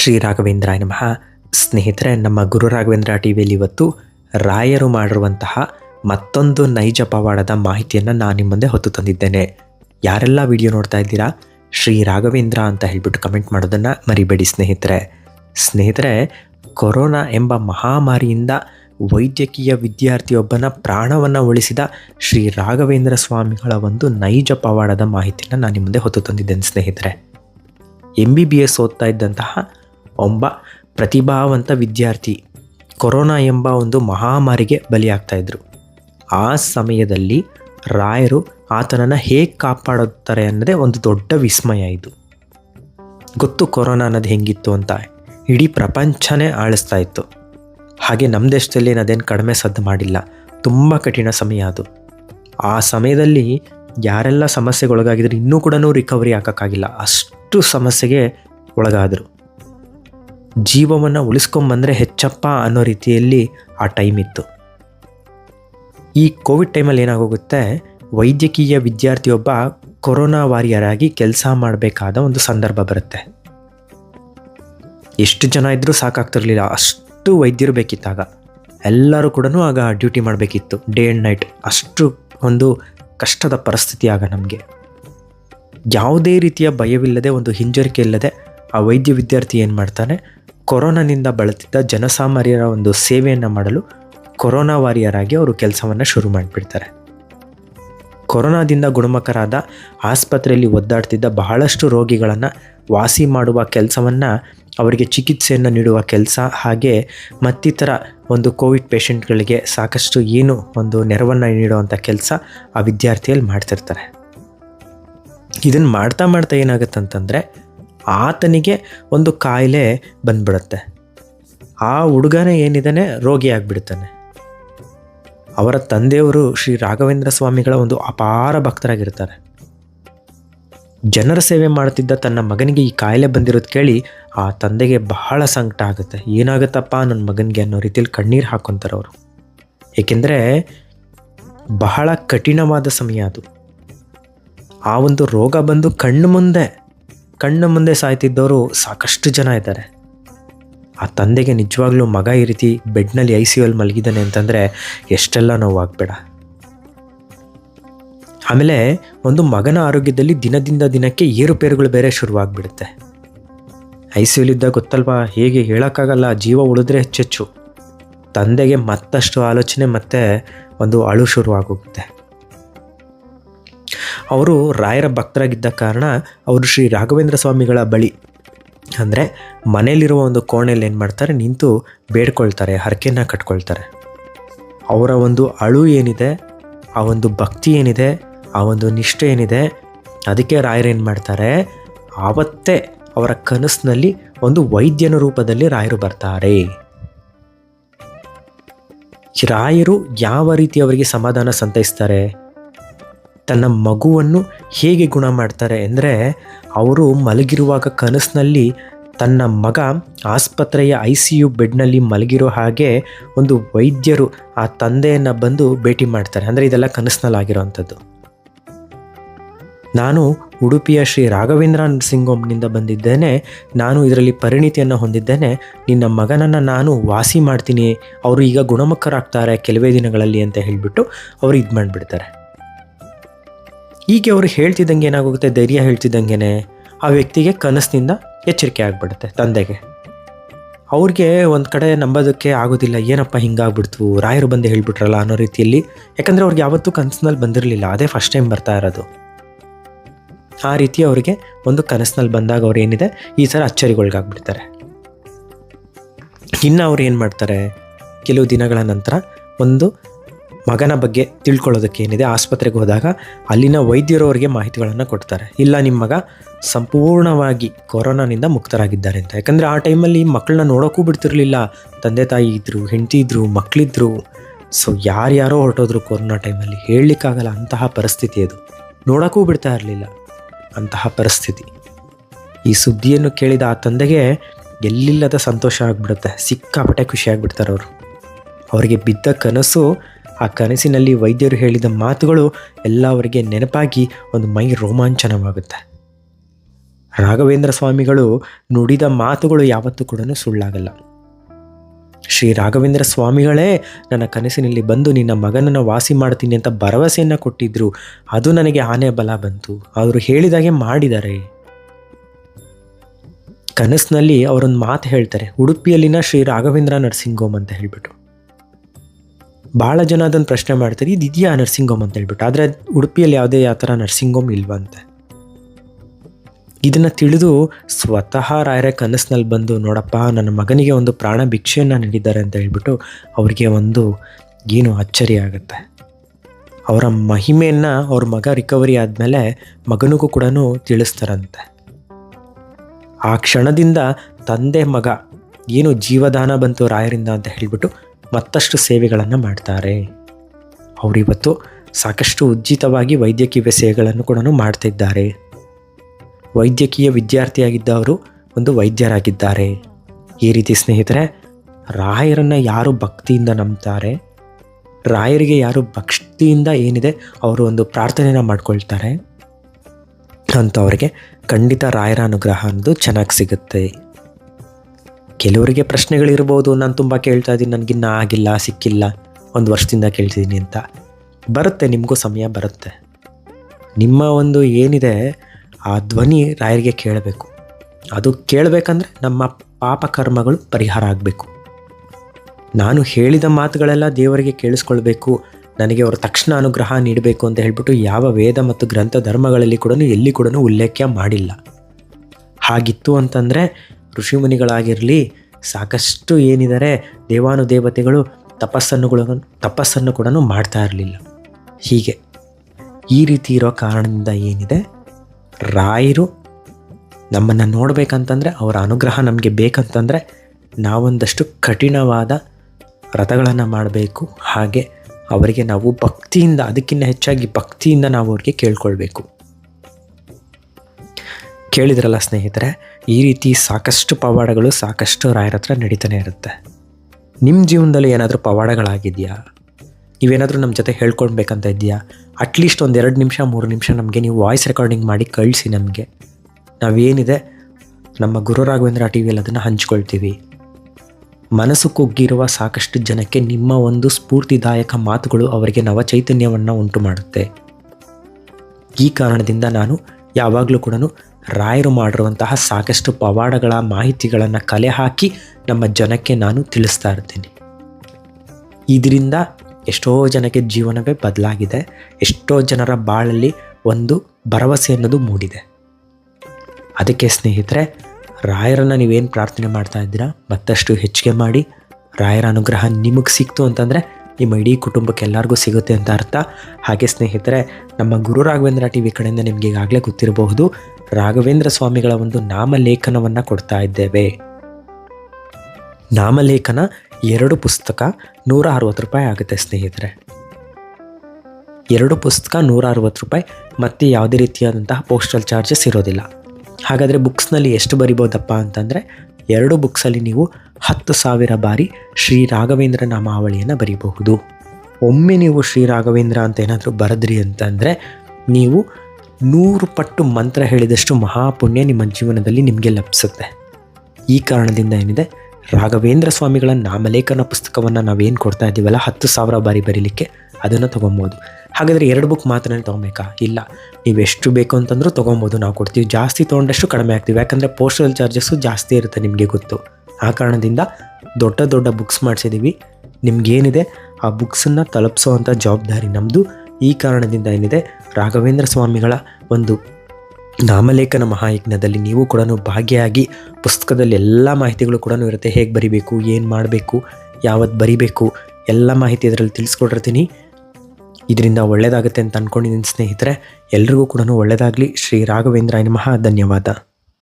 ಶ್ರೀ ರಾಘವೇಂದ್ರ ನಮಃ. ಸ್ನೇಹಿತರೆ, ನಮ್ಮ ಗುರು ರಾಘವೇಂದ್ರ ಟಿ ವಿಯಲ್ಲಿ ಇವತ್ತು ರಾಯರು ಮಾಡಿರುವಂತಹ ಮತ್ತೊಂದು ನೈಜ ಪವಾಡದ ಮಾಹಿತಿಯನ್ನು ನಾನು ನಿಮ್ಮ ಮುಂದೆ ಹೊತ್ತು ತಂದಿದ್ದೇನೆ. ಯಾರೆಲ್ಲ ವಿಡಿಯೋ ನೋಡ್ತಾ ಇದ್ದೀರಾ, ಶ್ರೀ ರಾಘವೇಂದ್ರ ಅಂತ ಹೇಳ್ಬಿಟ್ಟು ಕಮೆಂಟ್ ಮಾಡೋದನ್ನು ಮರಿಬೇಡಿ ಸ್ನೇಹಿತರೆ. ಸ್ನೇಹಿತರೆ, ಕೊರೋನಾ ಎಂಬ ಮಹಾಮಾರಿಯಿಂದ ವೈದ್ಯಕೀಯ ವಿದ್ಯಾರ್ಥಿಯೊಬ್ಬನ ಪ್ರಾಣವನ್ನು ಉಳಿಸಿದ ಶ್ರೀ ರಾಘವೇಂದ್ರ ಸ್ವಾಮಿಗಳ ಒಂದು ನೈಜ ಪವಾಡದ ಮಾಹಿತಿಯನ್ನು ನಾನು ನಿಮ್ಮ ಮುಂದೆ ಹೊತ್ತು ತಂದಿದ್ದೇನೆ ಸ್ನೇಹಿತರೆ. ಎಂ ಬಿ ಬಿ ಎಸ್ ಓದ್ತಾ ಇದ್ದಂತಹ ಒಬ್ಬ ಪ್ರತಿಭಾವಂತ ವಿದ್ಯಾರ್ಥಿ ಕೊರೋನಾ ಎಂಬ ಒಂದು ಮಹಾಮಾರಿಗೆ ಬಲಿಯಾಗ್ತಾ ಇದ್ರು. ಆ ಸಮಯದಲ್ಲಿ ರಾಯರು ಆತನನ್ನು ಹೇಗೆ ಕಾಪಾಡುತ್ತಾರೆ ಅನ್ನೋದೇ ಒಂದು ದೊಡ್ಡ ವಿಸ್ಮಯ ಇದು. ಗೊತ್ತು ಕೊರೋನಾ ಅನ್ನೋದು ಹೆಂಗಿತ್ತು ಅಂತ ಇಡೀ ಪ್ರಪಂಚನೇ ಆಳಿಸ್ತಾ ಇತ್ತು. ಹಾಗೆ ನಮ್ಮ ದೇಶದಲ್ಲಿ ಅದೇನು ಕಡಿಮೆ ಸದ್ದು ಮಾಡಿಲ್ಲ. ತುಂಬ ಕಠಿಣ ಸಮಯ ಅದು. ಆ ಸಮಯದಲ್ಲಿ ಯಾರೆಲ್ಲ ಸಮಸ್ಯೆಗೊಳಗಾಗಿದ್ರು ಇನ್ನೂ ಕೂಡ ರಿಕವರಿ ಹಾಕೋಕ್ಕಾಗಿಲ್ಲ. ಅಷ್ಟು ಸಮಸ್ಯೆಗೆ ಒಳಗಾದರು. ಜೀವವನ್ನು ಉಳಿಸ್ಕೊಂಬಂದರೆ ಹೆಚ್ಚಪ್ಪ ಅನ್ನೋ ರೀತಿಯಲ್ಲಿ ಆ ಟೈಮ್ ಇತ್ತು. ಈ ಕೋವಿಡ್ ಟೈಮಲ್ಲಿ ಏನಾಗೋಗುತ್ತೆ, ವೈದ್ಯಕೀಯ ವಿದ್ಯಾರ್ಥಿಯೊಬ್ಬ ಕೊರೋನಾ ವಾರಿಯರ್ ಆಗಿ ಕೆಲಸ ಮಾಡಬೇಕಾದ ಒಂದು ಸಂದರ್ಭ ಬರುತ್ತೆ. ಎಷ್ಟು ಜನ ಇದ್ದರೂ ಸಾಕಾಗ್ತಿರಲಿಲ್ಲ, ಅಷ್ಟು ವೈದ್ಯರು ಬೇಕಿತ್ತಾಗ. ಎಲ್ಲರೂ ಕೂಡ ಆಗ ಡ್ಯೂಟಿ ಮಾಡಬೇಕಿತ್ತು ಡೇ ಆ್ಯಂಡ್ ನೈಟ್ ಅಷ್ಟು ಒಂದು ಕಷ್ಟದ ಪರಿಸ್ಥಿತಿ ಆಗ ನಮಗೆ. ಯಾವುದೇ ರೀತಿಯ ಭಯವಿಲ್ಲದೆ, ಒಂದು ಹಿಂಜರಿಕೆ ಇಲ್ಲದೆ ಆ ವೈದ್ಯ ವಿದ್ಯಾರ್ಥಿ ಏನು ಮಾಡ್ತಾನೆ ಕೊರೋನಾನಿಂದ ಬಳಲ್ತಿದ್ದ ಜನಸಾಮಾನ್ಯರ ಒಂದು ಸೇವೆಯನ್ನು ಮಾಡಲು ಕೊರೋನಾ ವಾರಿಯರ್ ಆಗಿ ಅವರು ಕೆಲಸವನ್ನು ಶುರು ಮಾಡಿಬಿಡ್ತಾರೆ. ಕೊರೋನಾದಿಂದ ಗುಣಮುಖರಾದ ಆಸ್ಪತ್ರೆಯಲ್ಲಿ ಒದ್ದಾಡ್ತಿದ್ದ ಬಹಳಷ್ಟು ರೋಗಿಗಳನ್ನು ವಾಸಿ ಮಾಡುವ ಕೆಲಸವನ್ನು ಅವರಿಗೆ ಚಿಕಿತ್ಸೆಯನ್ನು ನೀಡುವ ಕೆಲಸ ಹಾಗೆ ಮತ್ತಿತರ ಒಂದು ಕೋವಿಡ್ ಪೇಷಂಟ್ಗಳಿಗೆ ಸಾಕಷ್ಟು ಏನು ಒಂದು ನೆರವನ್ನು ನೀಡುವಂಥ ಕೆಲಸ ಆ ವಿದ್ಯಾರ್ಥಿಯಲ್ಲಿ ಮಾಡ್ತಿರ್ತಾರೆ. ಇದನ್ನು ಮಾಡ್ತಾ ಮಾಡ್ತಾ ಏನಾಗುತ್ತಂತಂದರೆ ಆತನಿಗೆ ಒಂದು ಕಾಯಿಲೆ ಬಂದ್ಬಿಡುತ್ತೆ. ಆ ಹುಡುಗನೇ ಏನಿದ್ದಾನೆ ರೋಗಿ ಆಗಿಬಿಡ್ತಾನೆ. ಅವರ ತಂದೆಯವರು ಶ್ರೀ ರಾಘವೇಂದ್ರ ಸ್ವಾಮಿಗಳ ಒಂದು ಅಪಾರ ಭಕ್ತರಾಗಿರ್ತಾರೆ. ಜನರ ಸೇವೆ ಮಾಡ್ತಿದ್ದ ತನ್ನ ಮಗನಿಗೆ ಈ ಕಾಯಿಲೆ ಬಂದಿರೋದು ಕೇಳಿ ಆ ತಂದೆಗೆ ಬಹಳ ಸಂಕಟ ಆಗುತ್ತೆ. ಏನಾಗುತ್ತಪ್ಪ ನನ್ನ ಮಗನಿಗೆ ಅನ್ನೋ ರೀತಿಯಲ್ಲಿ ಕಣ್ಣೀರು ಹಾಕೊತಾರೆ ಅವರು. ಏಕೆಂದರೆ ಬಹಳ ಕಠಿಣವಾದ ಸಮಯ ಅದು. ಆ ಒಂದು ರೋಗ ಬಂದು ಕಣ್ಣು ಮುಂದೆ ಕಣ್ಣು ಮುಂದೆ ಸಾಯ್ತಿದ್ದವರು ಸಾಕಷ್ಟು ಜನ ಇದ್ದಾರೆ. ಆ ತಂದೆಗೆ ನಿಜವಾಗ್ಲೂ ಮಗ ಈ ರೀತಿ ಬೆಡ್ನಲ್ಲಿ ಐ ಸಿ ಅಲ್ಲಿ ಮಲಗಿದ್ದಾನೆ ಅಂತಂದರೆ ಎಷ್ಟೆಲ್ಲ ನೋವಾಗಬೇಡ. ಆಮೇಲೆ ಒಂದು ಮಗನ ಆರೋಗ್ಯದಲ್ಲಿ ದಿನದಿಂದ ದಿನಕ್ಕೆ ಏರುಪೇರುಗಳು ಬೇರೆ ಶುರುವಾಗ್ಬಿಡುತ್ತೆ. ಐ ಸಿ ಯುಲಿದ್ದ ಗೊತ್ತಲ್ವಾ? ಹೇಗೆ ಹೇಳೋಕ್ಕಾಗಲ್ಲ? ಜೀವ ಉಳಿದ್ರೆ ಹೆಚ್ಚೆಚ್ಚು ತಂದೆಗೆ ಮತ್ತಷ್ಟು ಆಲೋಚನೆ ಮತ್ತೆ ಒಂದು ಅಳು ಶುರುವಾಗೋಗುತ್ತೆ. ಅವರು ರಾಯರ ಭಕ್ತರಾಗಿದ್ದ ಕಾರಣ ಅವರು ಶ್ರೀ ರಾಘವೇಂದ್ರ ಸ್ವಾಮಿಗಳ ಬಳಿ. ಅಂದರೆ ಮನೆಯಲ್ಲಿರುವ ಒಂದು ಕೋಣೆಯಲ್ಲಿ ಏನು ಮಾಡ್ತಾರೆ, ನಿಂತು ಬೇಡ್ಕೊಳ್ತಾರೆ ಹರಕೆನ ಕಟ್ಕೊಳ್ತಾರೆ. ಅವರ ಒಂದು ಅಳು ಏನಿದೆ, ಆ ಒಂದು ಭಕ್ತಿ ಏನಿದೆ, ಆ ಒಂದು ನಿಷ್ಠೆ ಏನಿದೆ, ಅದಕ್ಕೆ ರಾಯರು ಏನು ಮಾಡ್ತಾರೆ, ಆವತ್ತೇ ಅವರ ಕನಸಿನಲ್ಲಿ ಒಂದು ವೈದ್ಯನ ರೂಪದಲ್ಲಿ ರಾಯರು ಬರ್ತಾರೆ. ರಾಯರು ಯಾವ ರೀತಿ ಅವರಿಗೆ ಸಮಾಧಾನ ಸಂತೈಸ್ತಾರೆ? ತನ್ನ ಮಗುವನ್ನು ಹೇಗೆ ಗುಣ ಮಾಡ್ತಾರೆ ಅಂದರೆ ಅವರು ಮಲಗಿರುವಾಗ ಕನಸಿನಲ್ಲಿ ತನ್ನ ಮಗ ಆಸ್ಪತ್ರೆಯ ಐ ಸಿ ಯು ಬೆಡ್ನಲ್ಲಿ ಮಲಗಿರೋ ಹಾಗೆ ಒಂದು ವೈದ್ಯರು ಆ ತಂದೆಯನ್ನು ಬಂದು ಭೇಟಿ ಮಾಡ್ತಾರೆ. ಅಂದರೆ ಇದೆಲ್ಲ ಕನಸಿನಲ್ಲಾಗಿರೋವಂಥದ್ದು ನಾನು ಉಡುಪಿಯ ಶ್ರೀ ರಾಘವೇಂದ್ರ ನರ್ಸಿಂಗ್ ಹೋಮ್ನಿಂದ ಬಂದಿದ್ದೇನೆ. ನಾನು ಇದರಲ್ಲಿ ಪರಿಣಿತಿಯನ್ನು ಹೊಂದಿದ್ದೇನೆ. ನಿನ್ನ ಮಗನನ್ನು ನಾನು ವಾಸಿ ಮಾಡ್ತೀನಿ. ಅವರು ಈಗ ಗುಣಮುಖರಾಗ್ತಾರೆ ಕೆಲವೇ ದಿನಗಳಲ್ಲಿ ಅಂತ ಹೇಳಿಬಿಟ್ಟು ಅವರು ಇದು ಮಾಡಿಬಿಡ್ತಾರೆ ಹೀಗೆ ಅವರು ಹೇಳ್ತಿದ್ದಂಗೆ ಏನಾಗುತ್ತೆ ಧೈರ್ಯ ಹೇಳ್ತಿದ್ದಂಗೆ ಆ ವ್ಯಕ್ತಿಗೆ ಕನಸಿನಿಂದ ಎಚ್ಚರಿಕೆ ಆಗಿಬಿಡುತ್ತೆ ತಂದೆಗೆ. ಅವ್ರಿಗೆ ಒಂದು ಕಡೆ ನಂಬೋದಕ್ಕೆ ಆಗೋದಿಲ್ಲ, ಏನಪ್ಪ ಹಿಂಗಾಗ್ಬಿಡ್ತು? ರಾಯರು ಬಂದು ಹೇಳ್ಬಿಟ್ರಲ್ಲ ಅನ್ನೋ ರೀತಿಯಲ್ಲಿ. ಯಾಕಂದರೆ ಅವ್ರಿಗೆ ಯಾವತ್ತೂ ಕನಸಿನಲ್ಲಿ ಬಂದಿರಲಿಲ್ಲ, ಅದೇ ಫಸ್ಟ್ ಟೈಮ್ ಬರ್ತಾ ಇರೋದು. ಆ ರೀತಿ ಅವರಿಗೆ ಒಂದು ಕನಸಿನಲ್ಲಿ ಬಂದಾಗ ಅವ್ರು ಏನಿದೆ? ಈ ಥರ ಅಚ್ಚರಿಗೊಳಗಾಗ್ಬಿಡ್ತಾರೆ. ಇನ್ನು ಅವ್ರು ಏನು ಮಾಡ್ತಾರೆ? ಕೆಲವು ದಿನಗಳ ನಂತರ ಒಂದು ಮಗನ ಬಗ್ಗೆ ತಿಳ್ಕೊಳ್ಳೋದಕ್ಕೆ ಏನಿದೆ ಆಸ್ಪತ್ರೆಗೆ ಹೋದಾಗ ಅಲ್ಲಿನ ವೈದ್ಯರು ಅವರಿಗೆ ಮಾಹಿತಿಗಳನ್ನು ಕೊಡ್ತಾರೆ. ಇಲ್ಲ ನಿಮ್ಮ ಮಗ ಸಂಪೂರ್ಣವಾಗಿ ಕೊರೋನಾನಿಂದ ಮುಕ್ತರಾಗಿದ್ದಾರೆ ಅಂತ. ಯಾಕಂದರೆ ಆ ಟೈಮಲ್ಲಿ ಮಕ್ಕಳನ್ನ ನೋಡೋಕ್ಕೂ ಬಿಡ್ತಿರಲಿಲ್ಲ. ತಂದೆ ತಾಯಿ ಇದ್ದರು ಹೆಂಡತಿ ಇದ್ದರು ಮಕ್ಕಳಿದ್ರು ಸೊ, ಯಾರ್ಯಾರೋ ಹೊರಟೋದ್ರು ಕೊರೋನಾ ಟೈಮಲ್ಲಿ. ಹೇಳಲಿಕ್ಕಾಗಲ್ಲ, ಅಂತಹ ಪರಿಸ್ಥಿತಿ ಅದು. ನೋಡೋಕ್ಕೂ ಬಿಡ್ತಾ ಇರಲಿಲ್ಲ ಅಂತಹ ಪರಿಸ್ಥಿತಿ. ಈ ಸುದ್ದಿಯನ್ನು ಕೇಳಿದ ಆ ತಂದೆಗೆ ಎಲ್ಲಿಲ್ಲದ ಸಂತೋಷ ಆಗಿಬಿಡುತ್ತೆ. ಸಿಕ್ಕಾಪಟ್ಟೆ ಖುಷಿ ಅವರು. ಅವರಿಗೆ ಬಿದ್ದ ಕನಸು ಆ ಕನಸಿನಲ್ಲಿ ವೈದ್ಯರು ಹೇಳಿದ ಮಾತುಗಳು ಎಲ್ಲವರಿಗೆ ನೆನಪಾಗಿ ಒಂದು ಮೈ ರೋಮಾಂಚನವಾಗುತ್ತೆ. ರಾಘವೇಂದ್ರ ಸ್ವಾಮಿಗಳು ನುಡಿದ ಮಾತುಗಳು ಯಾವತ್ತೂ ಕೂಡ ಸುಳ್ಳಾಗಲ್ಲ. ಶ್ರೀ ರಾಘವೇಂದ್ರ ಸ್ವಾಮಿಗಳೇ, ನನ್ನ ಕನಸಿನಲ್ಲಿ ಬಂದು ನಿನ್ನ ಮಗನನ್ನು ವಾಸಿ ಮಾಡ್ತೀನಿ ಅಂತ ಭರವಸೆಯನ್ನು ಕೊಟ್ಟಿದ್ರು. ಅದು ನನಗೆ ಆನೆ ಬಲ ಬಂತು. ಅವರು ಹೇಳಿದಾಗೆ ಮಾಡಿದ್ದಾರೆ. ಕನಸಿನಲ್ಲಿ ಅವರೊಂದು ಮಾತು ಹೇಳ್ತಾರೆ. ಉಡುಪಿಯಲ್ಲಿನ ಶ್ರೀ ರಾಘವೇಂದ್ರ ನರ್ಸಿಂಗ್ ಹೋಮ್ ಅಂತ ಹೇಳ್ಬಿಟ್ಟು. ಭಾಳ ಜನ ಅದನ್ನು ಪ್ರಶ್ನೆ ಮಾಡ್ತಾರೆ, ಇದು ಇದೆಯಾ ನರ್ಸಿಂಗ್ ಹೋಮ್ ಅಂತ ಹೇಳ್ಬಿಟ್ಟು? ಆದರೆ ಉಡುಪಿಯಲ್ಲಿ ಯಾವುದೇ ಆ ಥರ ನರ್ಸಿಂಗ್ ಹೋಮ್ ಇಲ್ವಂತೆ. ಇದನ್ನು ತಿಳಿದು ಸ್ವತಃ ರಾಯರ ಕನಸಿನಲ್ಲಿ ಬಂದು, ನೋಡಪ್ಪ, ನನ್ನ ಮಗನಿಗೆ ಒಂದು ಪ್ರಾಣ ಭಿಕ್ಷೆಯನ್ನು ನೀಡಿದ್ದಾರೆ ಅಂತ ಹೇಳ್ಬಿಟ್ಟು ಅವರಿಗೆ ಒಂದು ಏನು ಅಚ್ಚರಿ ಆಗುತ್ತೆ. ಅವರ ಮಹಿಮೆಯನ್ನು ಅವ್ರ ಮಗ ರಿಕವರಿ ಆದಮೇಲೆ ಮಗನಿಗೂ ಕೂಡ ತಿಳಿಸ್ತಾರಂತೆ. ಆ ಕ್ಷಣದಿಂದ ತಂದೆ ಮಗ ಏನು ಜೀವದಾನ ಬಂತು ರಾಯರಿಂದ ಅಂತ ಹೇಳಿಬಿಟ್ಟು ಮತ್ತಷ್ಟು ಸೇವೆಗಳನ್ನು ಮಾಡ್ತಾರೆ. ಅವರಿವತ್ತು ಸಾಕಷ್ಟು ಉಜ್ಜಿತವಾಗಿ ವೈದ್ಯಕೀಯ ಸೇವೆಗಳನ್ನು ಕೂಡ ಮಾಡ್ತಿದ್ದಾರೆ. ವೈದ್ಯಕೀಯ ವಿದ್ಯಾರ್ಥಿಯಾಗಿದ್ದವರು ಒಂದು ವೈದ್ಯರಾಗಿದ್ದಾರೆ. ಈ ರೀತಿ ಸ್ನೇಹಿತರೆ, ರಾಯರನ್ನು ಯಾರು ಭಕ್ತಿಯಿಂದ ನಂಬ್ತಾರೆ, ರಾಯರಿಗೆ ಯಾರು ಭಕ್ತಿಯಿಂದ ಏನಿದೆ ಅವರು ಒಂದು ಪ್ರಾರ್ಥನೆನ ಮಾಡ್ಕೊಳ್ತಾರೆ ಅವರಿಗೆ ಖಂಡಿತ ರಾಯರ ಅನುಗ್ರಹ ಅನ್ನೋದು ಚೆನ್ನಾಗಿ ಸಿಗುತ್ತೆ. ಕೆಲವರಿಗೆ ಪ್ರಶ್ನೆಗಳಿರ್ಬೋದು, ನಾನು ತುಂಬ ಕೇಳ್ತಾ ಇದ್ದೀನಿ, ನನಗಿನ್ನ ಆಗಿಲ್ಲ, ಸಿಕ್ಕಿಲ್ಲ, ಒಂದು ವರ್ಷದಿಂದ ಕೇಳ್ತಿದ್ದೀನಿ ಅಂತ. ಬರುತ್ತೆ, ನಿಮಗೂ ಸಮಯ ಬರುತ್ತೆ. ನಿಮ್ಮ ಒಂದು ಏನಿದೆ, ಆ ಧ್ವನಿ ರಾಯರಿಗೆ ಕೇಳಬೇಕು. ಅದು ಕೇಳಬೇಕಂದ್ರೆ ನಮ್ಮ ಪಾಪ ಕರ್ಮಗಳು ಪರಿಹಾರ ಆಗಬೇಕು. ನಾನು ಹೇಳಿದ ಮಾತುಗಳೆಲ್ಲ ದೇವರಿಗೆ ಕೇಳಿಸ್ಕೊಳ್ಬೇಕು, ನನಗೆ ಅವರು ತಕ್ಷಣ ಅನುಗ್ರಹ ನೀಡಬೇಕು ಅಂತ ಹೇಳ್ಬಿಟ್ಟು ಯಾವ ವೇದ ಮತ್ತು ಗ್ರಂಥ ಧರ್ಮಗಳಲ್ಲಿ ಕೂಡ ಎಲ್ಲಿ ಕೂಡ ಉಲ್ಲೇಖ ಮಾಡಿಲ್ಲ. ಹಾಗಿತ್ತು ಅಂತಂದರೆ ಋಷಿಮುನಿಗಳಾಗಿರಲಿ, ಸಾಕಷ್ಟು ಏನಿದ್ದಾರೆ ದೇವಾನುದೇವತೆಗಳು ತಪಸ್ಸನ್ನುಗಳು, ತಪಸ್ಸನ್ನು ಕೂಡ ಮಾಡ್ತಾ ಇರಲಿಲ್ಲ. ಹೀಗೆ ಈ ರೀತಿ ಇರೋ ಕಾರಣದಿಂದ ಏನಿದೆ? ರಾಯರು ನಮ್ಮನ್ನು ನೋಡಬೇಕಂತಂದರೆ, ಅವರ ಅನುಗ್ರಹ ನಮಗೆ ಬೇಕಂತಂದರೆ, ನಾವೊಂದಷ್ಟು ಕಠಿಣವಾದ ರಥಗಳನ್ನು ಮಾಡಬೇಕು. ಹಾಗೆ ಅವರಿಗೆ ನಾವು ಭಕ್ತಿಯಿಂದ, ಅದಕ್ಕಿಂತ ಹೆಚ್ಚಾಗಿ ಭಕ್ತಿಯಿಂದ ನಾವು ಅವ್ರಿಗೆ ಕೇಳ್ಕೊಳ್ಬೇಕು. ಕೇಳಿದ್ರಲ್ಲ ಸ್ನೇಹಿತರೆ, ಈ ರೀತಿ ಸಾಕಷ್ಟು ಪವಾಡಗಳು ಸಾಕಷ್ಟು ರಾಯರ ಹತ್ರ ನಡೀತಾನೆ ಇರುತ್ತೆ. ನಿಮ್ಮ ಜೀವನದಲ್ಲಿ ಏನಾದರೂ ಪವಾಡಗಳಾಗಿದೆಯಾ? ನೀವೇನಾದರೂ ನಮ್ಮ ಜೊತೆ ಹೇಳ್ಕೊಳ್ಬೇಕಂತ ಇದೆಯಾ ಅಟ್ಲೀಸ್ಟ್ ಒಂದು ಎರಡು ನಿಮಿಷ, ಮೂರು ನಿಮಿಷ ನಮಗೆ ನೀವು ವಾಯ್ಸ್ ರೆಕಾರ್ಡಿಂಗ್ ಮಾಡಿ ಕಳಿಸಿ ನಮಗೆ. ನಾವೇನಿದೆ, ನಮ್ಮ ಗುರು ರಾಘವೇಂದ್ರ ಟಿ ವಿಯಲ್ಲಿ ಅದನ್ನು ಹಂಚ್ಕೊಳ್ತೀವಿ. ಮನಸ್ಸು ಕುಗ್ಗಿರುವ ಸಾಕಷ್ಟು ಜನಕ್ಕೆ ನಿಮ್ಮ ಒಂದು ಸ್ಫೂರ್ತಿದಾಯಕ ಮಾತುಗಳು ಅವರಿಗೆ ನವ ಚೈತನ್ಯವನ್ನು ಉಂಟು ಮಾಡುತ್ತೆ ಈ ಕಾರಣದಿಂದ ನಾನು ಯಾವಾಗಲೂ ಕೂಡ ರಾಯರು ಮಾಡಿರುವಂತಹ ಸಾಕಷ್ಟು ಪವಾಡಗಳ ಮಾಹಿತಿಗಳನ್ನು ಕಲೆ ಹಾಕಿ ನಮ್ಮ ಜನಕ್ಕೆ ನಾನು ತಿಳಿಸ್ತಾ ಇರ್ತೀನಿ. ಇದರಿಂದ ಎಷ್ಟೋ ಜನಕ್ಕೆ ಜೀವನವೇ ಬದಲಾಗಿದೆ, ಎಷ್ಟೋ ಜನರ ಬಾಳಲ್ಲಿ ಒಂದು ಭರವಸೆ ಅನ್ನೋದು ಮೂಡಿದೆ. ಅದಕ್ಕೆ ಸ್ನೇಹಿತರೆ, ರಾಯರನ್ನು ನೀವೇನು ಪ್ರಾರ್ಥನೆ ಮಾಡ್ತಾ ಇದ್ದೀರಾ? ಮತ್ತಷ್ಟು ಹೆಚ್ಚಿಗೆ ಮಾಡಿ, ರಾಯರ ಅನುಗ್ರಹ ನಿಮಗೆ ಸಿಕ್ತು ಅಂತಂದರೆ ನಿಮ್ಮ ಇಡೀ ಕುಟುಂಬಕ್ಕೆ ಎಲ್ಲರಿಗೂ ಸಿಗುತ್ತೆ ಅಂತ ಅರ್ಥ. ಹಾಗೆ ಸ್ನೇಹಿತರೆ, ನಮ್ಮ ಗುರು ರಾಘವೇಂದ್ರ ಟಿ ವಿ ಕಡೆಯಿಂದ ನಿಮಗೆ ಈಗಾಗಲೇ ಗೊತ್ತಿರಬಹುದು, ರಾಘವೇಂದ್ರ ಸ್ವಾಮಿಗಳ ಒಂದು ನಾಮಲೇಖನವನ್ನು ಕೊಡ್ತಾ ಇದ್ದೇವೆ. ನಾಮಲೇಖನ ಎರಡು ಪುಸ್ತಕ ನೂರ ಅರವತ್ತು ರೂಪಾಯಿ ಆಗುತ್ತೆ ಸ್ನೇಹಿತರೆ. ಎರಡು ಪುಸ್ತಕ ನೂರ ಅರವತ್ತು ರೂಪಾಯಿ, ಮತ್ತು ಯಾವುದೇ ರೀತಿಯಾದಂತಹ ಪೋಸ್ಟಲ್ ಚಾರ್ಜಸ್ ಇರೋದಿಲ್ಲ. ಹಾಗಾದರೆ ಬುಕ್ಸ್ನಲ್ಲಿ ಎಷ್ಟು ಬರಿಬೋದಪ್ಪ ಅಂತಂದರೆ ಎರಡು ಬುಕ್ಸಲ್ಲಿ ನೀವು ಹತ್ತು ಸಾವಿರ ಬಾರಿ ಶ್ರೀ ರಾಘವೇಂದ್ರ ನಾಮಾವಳಿಯನ್ನು ಬರೀಬಹುದು. ಒಮ್ಮೆ ನೀವು ಶ್ರೀ ರಾಘವೇಂದ್ರ ಅಂತ ಏನಾದರೂ ಬರೆದ್ರಿ ಅಂತಂದರೆ ನೀವು ನೂರು ಪಟ್ಟು ಮಂತ್ರ ಹೇಳಿದಷ್ಟು ಮಹಾಪುಣ್ಯ ನಿಮ್ಮ ಜೀವನದಲ್ಲಿ ನಿಮಗೆ ಲಭಿಸುತ್ತೆ. ಈ ಕಾರಣದಿಂದ ಏನಿದೆ? ರಾಘವೇಂದ್ರ ಸ್ವಾಮಿಗಳ ನಾಮಲೇಖನ ಪುಸ್ತಕವನ್ನು ನಾವೇನು ಕೊಡ್ತಾ ಇದ್ದೀವಲ್ಲ ಹತ್ತು ಸಾವಿರ ಬಾರಿ ಬರೀಲಿಕ್ಕೆ ಅದನ್ನು ತೊಗೊಬೋದು ಹಾಗಾದರೆ ಎರಡು ಬುಕ್ ಮಾತ್ರನೇ ತೊಗೊಬೇಕಾ? ಇಲ್ಲ. ನೀವು ಎಷ್ಟು ಬೇಕು ಅಂತಂದರೂ ತೊಗೊಬೋದು. ನಾವು ಕೊಡ್ತೀವಿ. ಜಾಸ್ತಿ ತೊಗೊಂಡಷ್ಟು ಕಡಿಮೆ ಆಗ್ತೀವಿ. ಯಾಕಂದರೆ ಪೋಸ್ಟಲ್ ಚಾರ್ಜಸ್ಸು ಜಾಸ್ತಿ ಇರುತ್ತೆ ನಿಮಗೆ ಗೊತ್ತು. ಆ ಕಾರಣದಿಂದ ದೊಡ್ಡ ದೊಡ್ಡ ಬುಕ್ಸ್ ಮಾಡಿಸಿದ್ದೀವಿ ನಿಮಗೇನಿದೆ? ಆ ಬುಕ್ಸನ್ನು ತಲುಪಿಸೋವಂಥ ಜವಾಬ್ದಾರಿ ನಮ್ಮದು ಈ ಕಾರಣದಿಂದ ಏನಿದೆ? ರಾಘವೇಂದ್ರ ಸ್ವಾಮಿಗಳ ಒಂದು ನಾಮಲೇಖನ ಮಹಾಯಜ್ಞದಲ್ಲಿ ನೀವು ಕೂಡ ಭಾಗಿಯಾಗಿ ಪುಸ್ತಕದಲ್ಲಿ ಎಲ್ಲ ಮಾಹಿತಿಗಳು ಕೂಡ ಇರುತ್ತೆ. ಹೇಗೆ ಬರಿಬೇಕು? ಏನು ಮಾಡಬೇಕು? ಯಾವತ್ತು ಬರಿಬೇಕು? ಎಲ್ಲ ಮಾಹಿತಿ ಅದರಲ್ಲಿ ತಿಳಿಸ್ಕೊಡಿರ್ತೀನಿ ಇದರಿಂದ ಒಳ್ಳೆಯದಾಗುತ್ತೆ ಅಂತ ಅಂದ್ಕೊಂಡಿದ್ದೀನಿ ಸ್ನೇಹಿತರೆ. ಎಲ್ರಿಗೂ ಕೂಡ ಒಳ್ಳೆಯದಾಗಲಿ ಶ್ರೀ ರಾಘವೇಂದ್ರಾಯ ನಮಃ. ಧನ್ಯವಾದ.